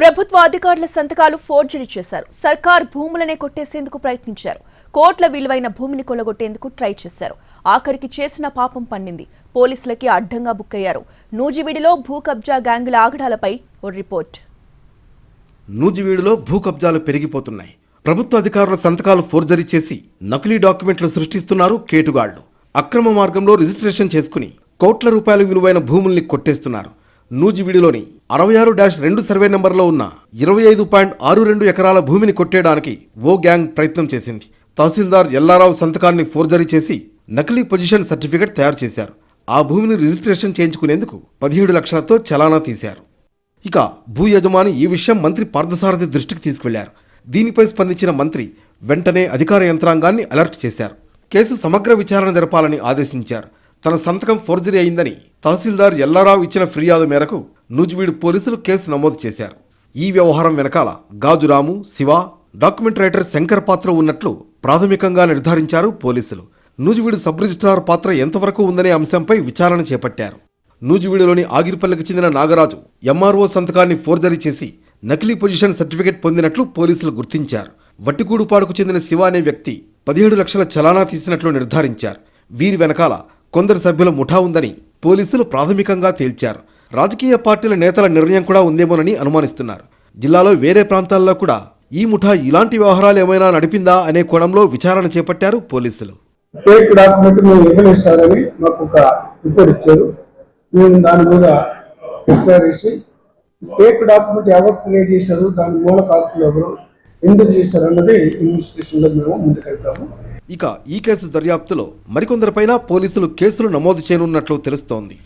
ప్రభుత్వ అధికారుల సంతకాలు ఫోర్జరీ చేశారు. సర్కార్ భూములనే కొట్టేసేందుకు ప్రయత్నించారు. కోట్ల విలువైన భూమిని కొలగొట్టేందుకు ట్రై చేశారు. ఆఖరికి చేసిన పాపం పన్నింది. పోలీసులకి అడ్డంగా బుక్కయ్యారు. నూజివీడిలో భూ కబ్జా గ్యాంగుల ఆగడాలపై ఓ రిపోర్ట్. నూజివీడులో భూ కబ్జాలు పెరిగిపోతున్నాయి. ప్రభుత్వ అధికారుల సంతకాలు ఫోర్జరీ చేసి నకిలీ డాక్యుమెంట్లు సృష్టిస్తున్నారు కేటుగాళ్ళు. అక్రమ మార్గంలో రిజిస్ట్రేషన్ చేసుకుని కోట్ల రూపాయల విలువైన భూముల్ని కొట్టేస్తున్నారు. నూజివీడులోని అరవై ఆరు డాష్ రెండు సర్వే నెంబర్లో ఉన్న ఇరవై ఐదు పాయింట్ ఆరు రెండు ఎకరాల భూమిని కొట్టేయడానికి ఓ గ్యాంగ్ ప్రయత్నం చేసింది. తహసీల్దార్ ఎల్లారావు సంతకాన్ని ఫోర్జరీ చేసి నకిలీ పొజిషన్ సర్టిఫికెట్ తయారు చేశారు. ఆ భూమిని రిజిస్ట్రేషన్ చేయించుకునేందుకు పదిహేడు లక్షలతో చలానా తీశారు. ఇక భూ యజమాని ఈ విషయం మంత్రి పార్థసారథి దృష్టికి తీసుకెళ్ళారు దీనిపై స్పందించిన మంత్రి వెంటనే అధికార యంత్రాంగాన్ని అలర్ట్ చేశారు. కేసు సమగ్ర విచారణ జరపాలని ఆదేశించారు. తన సంతకం ఫోర్జరీ అయిందని తహసీల్దార్ ఎల్లారావు ఇచ్చిన ఫిర్యాదు మేరకు నూజివీడు పోలీసులు కేసు నమోదు చేశారు. ఈ వ్యవహారం వెనకాల గాజురాము శివ డాక్యుమెంట్ రైటర్ శంకర్ పాత్ర ఉన్నట్లు ప్రాథమికంగా నిర్ధారించారు పోలీసులు. నూజివీడు సబ్ రిజిస్ట్రార్ పాత్ర ఎంతవరకు ఉందనే అంశంపై విచారణ చేపట్టారు. నూజివీడులోని ఆగిరిపల్లికి చెందిన నాగరాజు ఎంఆర్ఓ సంతకాన్ని ఫోర్జరీ చేసి నకిలీ పొజిషన్ సర్టిఫికెట్ పొందినట్లు పోలీసులు గుర్తించారు. వట్టికూడుపాడుకు చెందిన శివ అనే వ్యక్తి పదిహేడు లక్షల చలానా తీసినట్లు నిర్ధారించారు. వీరి వెనకాల కొందరు సభ్యుల ముఠా ఉందని పోలీసులు ప్రాథమికంగా తేల్చారు. రాజకీయ పార్టీల నేతల నిర్ణయం కూడా ఉందేమోనని అనుమానిస్తున్నారు. జిల్లాలో వేరే ప్రాంతాల్లో కూడా ఈ ముఠా ఇలాంటి వ్యవహారాలు ఏమైనా నడిపిందా అనే కోణంలో విచారణ చేపట్టారు పోలీసులు. ఫేక్ డాక్యుమెంట్ మేము ఇవ్వలేదు మాకు ఒక రిపోర్ట్ ఇచ్చారు. మేము దాని మీద ఎంక్వైరీ చేసి ఫేక్ డాక్యుమెంట్ ఎవరు క్రియేట్ చేశారు దాని మూల కారకులు ఎవరు ఎందుకు చేశారు అన్నది ఇన్వెస్టిగేషన్లో మేము ముందుకెళ్తాము. ఇక ఈ కేసు దర్యాప్తులో మరికొందరిపైన పోలీసులు కేసులు నమోదు చేయనున్నట్లు తెలుస్తోంది.